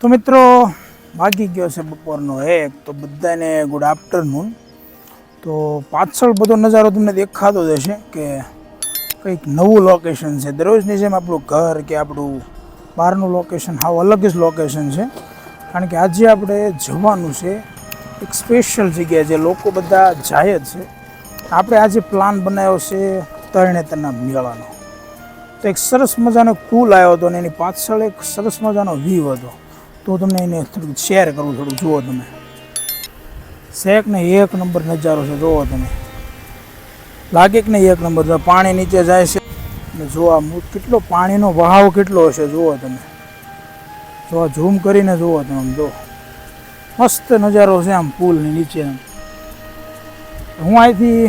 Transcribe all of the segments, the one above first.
તો મિત્રો, વાગી ગયો છે બપોરનો એક, તો બધાને ગુડ આફ્ટરનૂન તો પાછળ બધો નજારો તમને દેખાતો જ કે કંઈક નવું લોકેશન છે. દરરોજની જેમ આપણું ઘર કે આપણું બહારનું લોકેશન હાવ અલગ જ લોકેશન છે. કારણ કે આજે આપણે જવાનું છે એક સ્પેશિયલ જગ્યાએ જે લોકો બધા જાય જ છે. આપણે આજે પ્લાન બનાવ્યો છે તરણેતરના મેળાનો. તો એક સરસ મજાનો કુલ આવ્યો હતો અને એની પાછળ એક સરસ મજાનો વ્યૂ હતો. તો તમને એને થોડુંક શેર કરું, થોડુંક જુઓ તમે. શેક ને એક નંબર નજારો છે, જુઓ તમે. લાગે કે નહીં એક નંબર? પાણી નીચે જાય છે અને જો આ કેટલો પાણીનો વહાવ કેટલો હશે, જુઓ તમે. જો ઝૂમ કરીને જુઓ તમે, આમ જો. મસ્ત નજારો છે આમ પુલની નીચે આમ. હું અહીંથી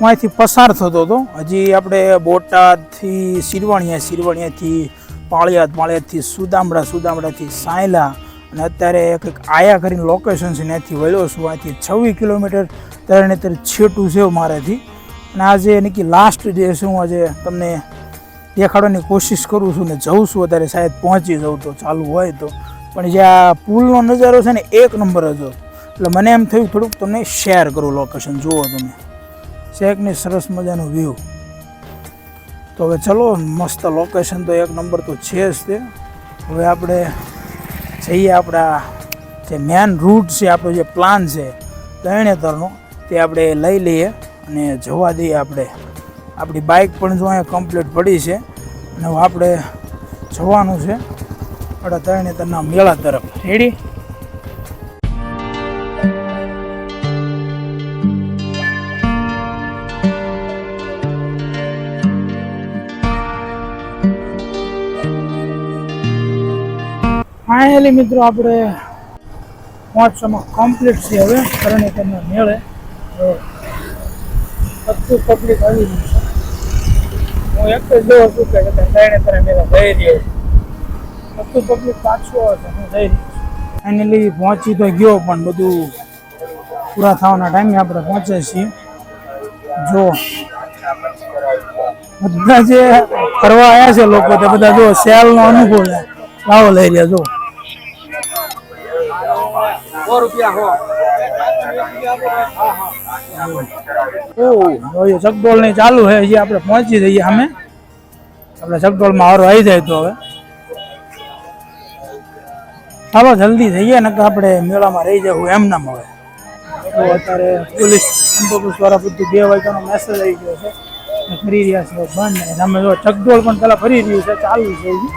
હું અહીંથી પસાર થતો હતો. હજી આપણે બોટાદથી સિરવાણિયા સિરવાણિયાથી પાળિયાદ પાળિયાદથી સુદામડા સુદામડાથી સાયલા અને અત્યારે કંઈક આયા કરીને લોકેશન છે ત્યાંથી વળ્યો છું. અહીંથી છવ્વીસ કિલોમીટર તરણેતર છેટું છે મારાથી. અને આજે નક્કી લાસ્ટ ડે છે, હું આજે તમને દેખાડવાની કોશિશ કરું છું ને જઉં છું અત્યારે શાયદ પહોંચી જાઉં તો ચાલુ હોય તો. પણ જે આ પુલનો નજારો છે ને એક નંબર હતો. એટલે મને એમ થયું થોડુંક તમને શેર કરું લોકેશન જુઓ તમે. શેકની સરસ મજાનો વ્યૂ તો હવે ચલો, મસ્ત લોકેશન તો એક નંબર તો છે જ તે. હવે આપણે જઈએ આપણા જે મેન રૂટ છે, આપણો જે પ્લાન છે તરણેતરનો તે આપણે લઈ લઈએ અને જવા દઈએ આપણે. આપણી બાઇક પણ જો અહીંયા કમ્પ્લીટ પડી છે, અને આપણે જવાનું છે આપણા તરણેતરના મેળા તરફ. રેડી ફાઇનલી મિત્રો આપણે મહોત્સવમાં કમ્પ્લીટ છે હવે. તમને મેળે. બધું પબ્લિક આવી ગયું છે. હું એક જ જોઉં છું કે કરણીકરના મેળા જઈ રહ્યો છું. બધું પબ્લિક પાછું આવે છે, હું જઈ રહ્યો છું. ફાઇનલી પહોંચી તો ગયો, પણ બધું પૂરા થવાના ટાઈમે આપણે પહોંચે છીએ. જો બધા જે ફરવા આવ્યા છે લોકો, તે બધા જો સેલનો અનુભવ લાવો લઈ રહ્યા, જો. ઓ એ ચકડોળની ચાલુ છે હજી આપણે પહોંચી જઈએ અમે. આપણે ચકડોળમાં હારો આવી જાય તો હવે. ચાલો જલ્દી જઈએ ને આપણે મેળામાં રહી જવું એમ ના મળે. તો અત્યારે પોલીસ બંદોબસ્ત દ્વારા બધું બે વાગ્યાનો મેસેજ આવી ગયો છે. ફરી રહ્યા છે બંધ સામે જો ચકડોળ પણ પેલા ફરી રહ્યું છે, ચાલુ છે હજી.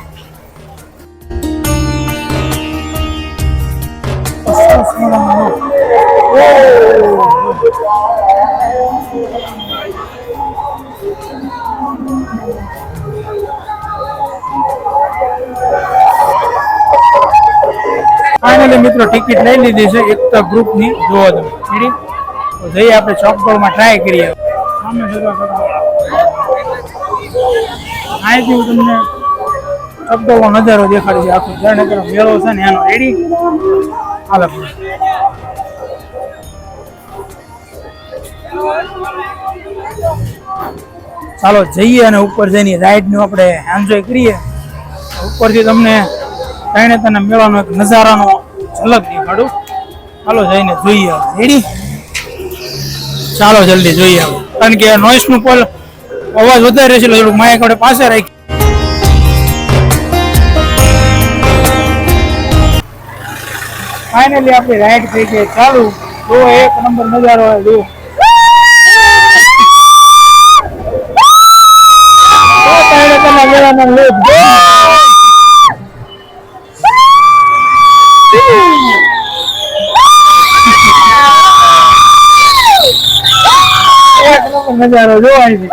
ફાઇનલી મિત્રો ટિકિટ લઈ લીધી છે એકતા ગ્રુપની જોવો તમે. રેડી તો જઈએ આપણે ચોકડોળમાં ટ્રાય કરીએ. અહીંથી હું તમને ચોકડોળનો નજારો દેખાડી છે આખો જળનગર મેળો છે ને એનો. રેડી હાલો. ચાલો જઈએ અને ઉપર જઈને રાઈડનું આપણે એન્જોય કરીએ. ઉપરથી તમને કઈને તને મેળાનો એક નજારાનો ઝલક દેખાડું. ચાલો જઈને જોઈએ રેડી ચાલો જલ્દી જોઈએ કારણ કે નોઈસનું પોલ અવાજ વધારે રહેશે એટલે થોડુંક માયક આપણે પાસે રાખી ફાઇનલી આપણી રાઈડ થઈ ગઈ. ચાલુ, જો એક નંબર નજારો જો જો. એક નંબર નજારો જો અહીંથી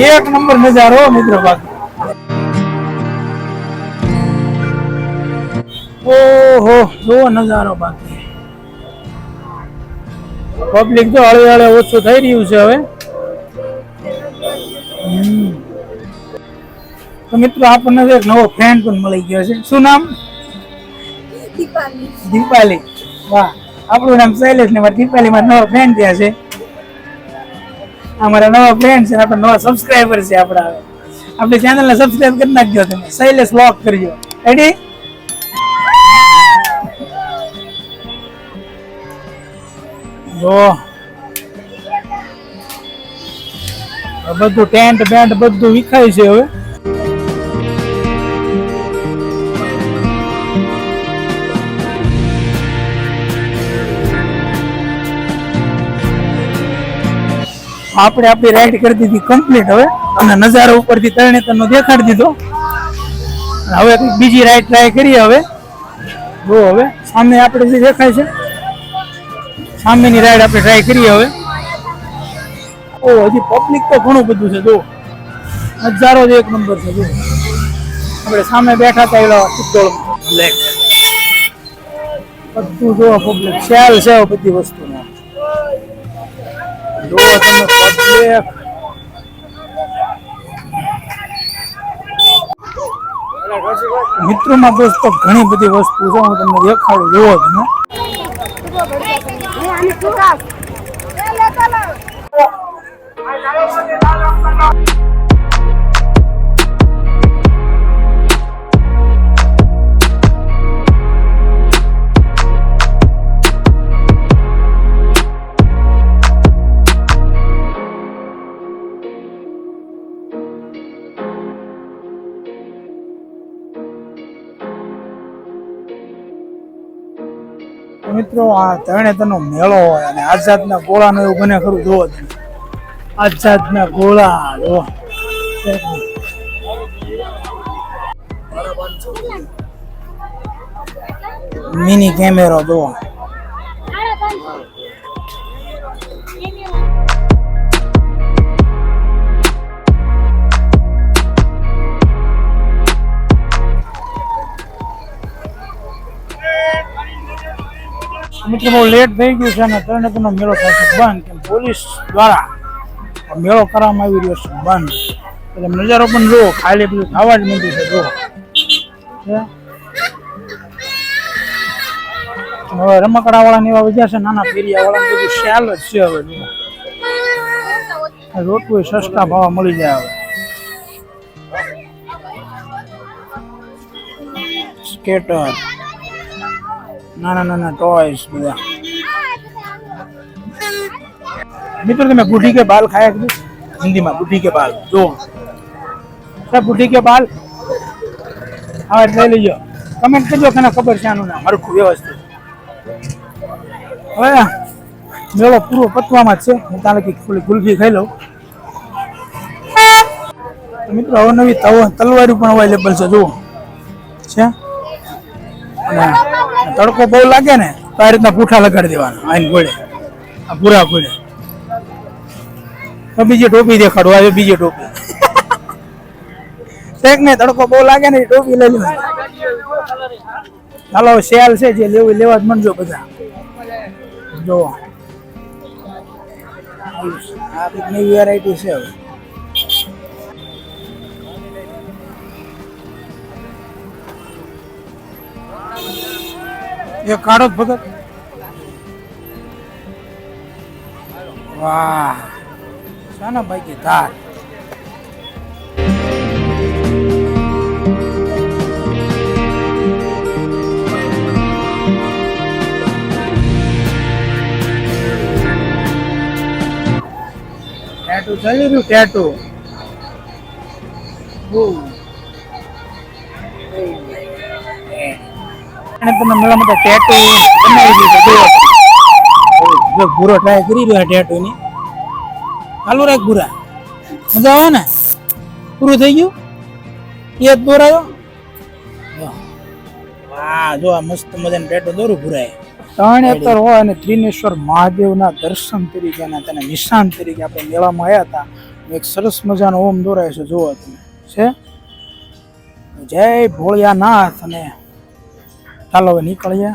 એક નંબર નજારો મિત્રો બાકી ઓહો જુઓ નજારો બાકી. પબ્લિક તો હળવે હળવે ઓછું થઈ રહ્યું છે હવે. તો મિત્રો આપણને એક નવો ફ્રેન્ડ પણ મળી ગયો છે. શું નામ? દીપાલી. દીપાલી. વાહ. આપણું નામ શૈલેષ ને મારા દીપાલી મારા નવો ફ્રેન્ડ ત્યાં છે. અમારા નવા ફ્રેન્ડ છે આપણા નવા સબસ્ક્રાઈબર છે આપણા હવે. આપણી ચેનલને સબસ્ક્રાઇબ કરી નાખજો તમે. શૈલેષ લોક કરજો. રેડી જો. બધું ટેન્ટ બેન્ટ બધું વિખાય છે હવે. આપણે આપણી રાઈડ કરી દીધી કમ્પ્લીટ હવે. અને નજારો ઉપરથી તરણેતરનો દેખાડી દીધો. હવે બીજી રાઈડ ટ્રાય કરીએ હવે. જો હવે સામે આપણે જે દેખાય છે સામેની રાઈડ આપણે ટ્રાય કરીએ હવે. ઓ હજી પબ્લિક તો ઘણું બધું છે જો. નજારો જ એક નંબર છે જો. આપણે સામે બેઠા હતા એલો ચિત્તોડ બ્લેક બધું જો પબ્લિક ખ્યાલ છે બધી વસ્તુનો જુઓ તમે પબ્લિક મિત્રોમાં દોસ્તો ઘણી બધી વસ્તુ છે હું તમને દેખાડું જોવો તમે. તો મિત્રો, આ તરણેતરનો મેળો હોય અને આઝાદના ગોળાનો એવું બને ખરું જોવો તમે. આઝાદના ગોળા જો મિની કેમેરો જો મિત્રો, બહુ લેટ થઈ ગયું છે અને ત્રણેકનો મેળો થશે બંધ. કેમ પોલીસ દ્વારા મેળો કરવામાં આવી રહ્યો છે બંધ. એટલે નજારો પણ જુઓ, ખાલી બધું થવા જ નથી છે, જુઓ. હવે રમકડા વાળા એવા વધ્યા છે, નાના ફેરિયા વાળા બધું શાલ જ છે હવે રોટલું સસ્તા ભાવ મળી જાય હવે. સ્કેટર. નાના નાના ટોયસ બધા. મિત્રો, તમે બુઢી કે બાલ ખાયા કીધું? હિન્દીમાં, બુઢી કે બાલ. જો. બુઢી કે બાલ? હા, એટલે લઈ લો કમેન્ટ કરજો કે ખબર છે આનું નામ. હરખું વ્યવસ્થિત. હવે, મેળો પૂરો પતવામાં જ છે. હું ત્યાં લગી થોડી ગુલ્ફી ખાઈ લઉં. મિત્રો અવનવી તલવારી પણ અવેલેબલ છે, જુઓ. છે? અને તડકો બહુ લાગે ને, તો આ રીતના પૂઠા લગાડી દેવાના, આઈને ગોળે. આ પૂરા ગોળે. બીજી ટોપી દેખાડો આવે બીજી ટોપી. શેક ને તડકો બહુ લાગે ને ટોપી લઈ લેવાની ચાલો સેલ છે જે લેવું લેવા જ મનજો બધા. જો આ નવી વેરાયટી છે હવે. એ કાઢો ભગત. વાહ. શાના ભાઈ કે ધાર. ટેટુ ચાલી રહ્યું ટેટુ. અને તમે મેળામાં તો ટેટુ બનાવી દીધું જો ભૂરો ટ્રાય કરી રહ્યો ટેટુ ની. ચાલુ રાખ ભૂરા. મજા આવે ને? પૂરું થઈ ગયું? એ જ. દોરાયો. વાહ જો આ મસ્ત મજાનું ટેટુ દોરું ભૂરાય તરણેતર હોય અને ત્રિનેશ્વર મહાદેવના દર્શન તરીકે અને તેના નિશાન તરીકે આપણે મેળામાં આવ્યા હતા. એક સરસ મજાનો ઓમ દોરાય છે જોવો તમે. છે? જય ભોળિયાનાથ અને ચાલો હવે નીકળીએ.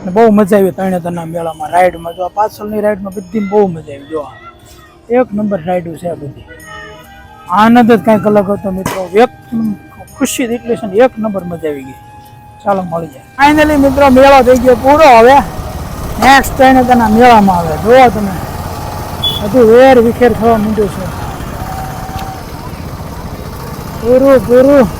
અને બહુ મજા આવી તરણેતરના મેળામાં રાઈડમાં. જો પાછળની રાઈડમાં બધી બહુ મજા આવી. જો એક નંબર રાઈડ છે બધી. આનંદ જ કાંઈક અલગ હતો મિત્રો. એક ખુશી એટલી છે ને એક નંબર મજા આવી ગઈ. ચાલો મળી જાય. ફાઇનલી મિત્રો, મેળો થઈ ગયો પૂરો. હવે નેક્સ્ટ ત્રણે તેના મેળામાં આવે. જોવો તમે. બધું વેર વિખેર થવા માંડ્યું છે. પૂરું પૂરું.